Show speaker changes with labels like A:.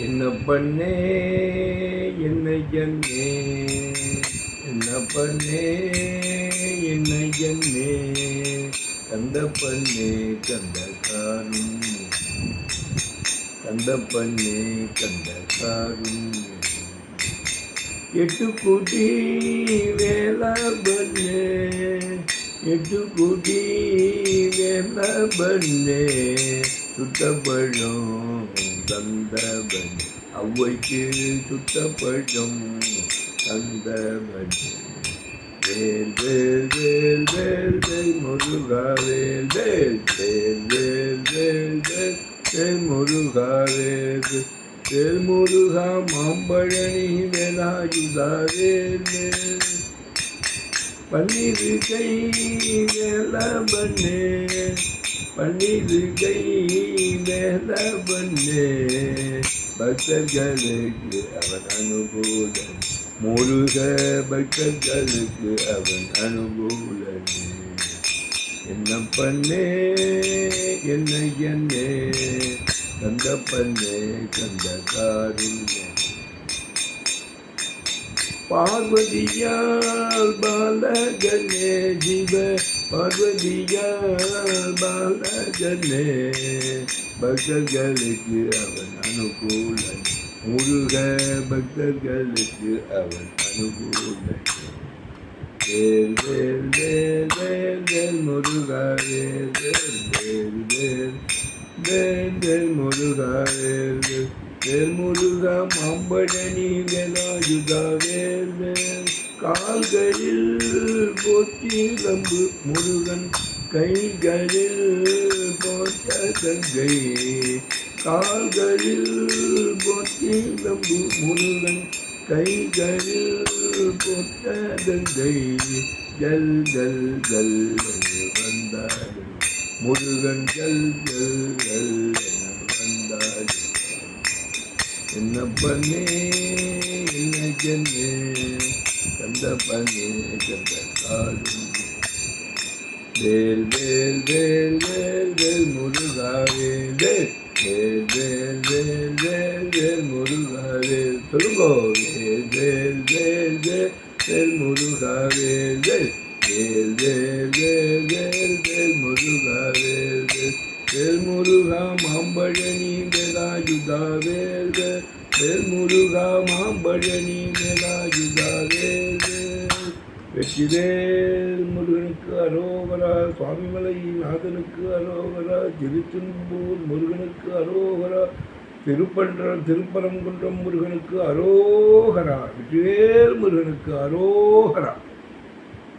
A: என்ன பண்ணே என்னை என்னே என்ன பண்ணே என்னை என்னே கந்த பண்ணே கந்த காரும் கந்த பண்ணே கந்த காரும் எட்டு கூட்டி வேலை பண்ணே. எட்டு கூட்டி வேலை பண்ணே. சுட்டப்பழம் தந்தபடி அவ்வைக்கு சுட்டப்பழம் தந்தபடி வேல் வேல் வேல் வேல் வேல் முருகா வேல் வேல் வேல் வேல் வேல் வேல் வேல் முருகா வேல் வேல் முருகா மாம்பழனி வேலாயுதா வேல் வேல் பன்னீர் கை வேல பண்ணே பன்னீர் கை வேல பண்ணே பக்தர்களுக்கு அவன் அனுகூலன். முருக பக்தர்களுக்கு அவன் அனுகூலன். என்ன பண்ணே என்ன என்னே கந்த பண்ணே கந்த காருண்யம் பார்வதியால் பாலகனே ஜீவ பார்வதியால் பாலகனே பக்தர்களுக்கு அவன் அனுகூலன் முருக பக்தர்களுக்கு அவன் அனுகூலன் வேல் வேல் வேல் வேல் வேல் முருகா வேல் வேல் வேல் வேல் வேல் வேல் முருகா வேல் வேல் வேல் முருகா மாம்பழனி வேலாயுதா வேல் வேல் கால்களில் போற்றி லம்பு முருகன் கைகளில் போட்ட கங்கை. கால்களில் போற்றி லம்பு முருகன் கைகளில் போட்ட கங்கை. ஜல் ஜல் ஜல் என்று வந்தார்கள். முருகன் ஜல் ஜல் ஜல் என வந்தார்கள். என்ன பண்ணே என்ன ஜன்னே கந்த பண்ணே கந்த காலும் வேல் வேல் வேல் வேல் வேல் முருகா வேல் வேல் வேல் வேல் வேல் வேல் வேல் முருகா வேல் சொல்லுங்கோ வேல் வேல் வேல் வேல் வேல் முருகா வேல் வேல் வேல் வேல் வேல் வேல் வேல் முருகா வேல் வேல் வேல் முருகா மாம்பழ நீங்கள் வேல் வேல் வேல் முருகா மாம்பழனி வேலாயுதா வேல் வேல் வெற்றிவேல் முருகனுக்கு அரோகரா சுவாமிமலை நாதனுக்கு அரோகரா திருச்செந்தூர் முருகனுக்கு அரோகரா திருப்பன்ற திருப்பரங்குன்றம் முருகனுக்கு அரோகரா. வெற்றிவேல் முருகனுக்கு அரோகரா.